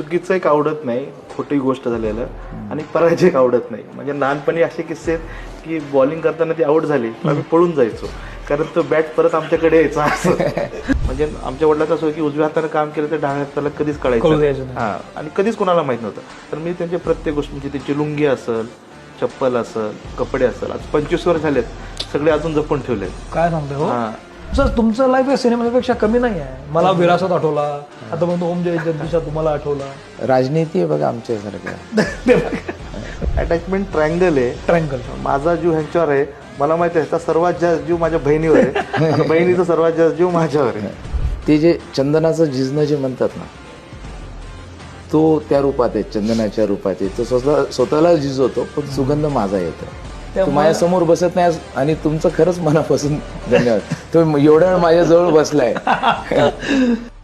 चुकीचं एक आवडत नाही खोटी गोष्ट झालेलं आणि पराजय एक आवडत नाही. म्हणजे लहानपणी असे किस्से आहेत की बॉलिंग करताना ती आउट झाली आम्ही पळून जायचो. कारण तो बॅट परत आमच्याकडे यायचा असं. म्हणजे आमच्या वडिलांचं असं की उजव्या हाताने काम केलं तर डाव्या हाताला कधीच कळू कळायचं. हा. आणि कधीच कोणाला माहीत नव्हतं. तर मी त्यांच्या प्रत्येक गोष्ट म्हणजे त्यांची लुंगी असेल चप्पल असेल कपडे असेल आज पंचवीस वर झालेत. सगळे अजून जपून ठेवले काय सांगतोय हो? हा. सर तुमचं लाईफ या सिनेमापेक्षा कमी नाही आहे मला विरासत आठवला. आता पण ओम जय जगदीशा तुम्हाला आठवला. राजनीती आहे बघा आमच्यासारखं अटॅचमेंट ट्रायंगल आहे. ट्रँगल माझा जीव ह्यांच्यावर आहे. मला माहिती आहे ह्याचा सर्वात जास्त जीव माझ्या बहिणीवर आहे. आणि बहिणीचा सर्वात जास्त जीव माझ्यावर आहे. ते जे चंदनाचं झिजणं जे म्हणतात ना तो त्या रूपात आहे चंदनाच्या रूपात आहे. तो स्वतः स्वतःला झिजवतो पण सुगंध माझा येतो. तो माझ्यासमोर बसत नाही आणि तुमचं खरंच मनापासून धन्यवाद. तो एवढ्या वेळ माझ्याजवळ बसलाय.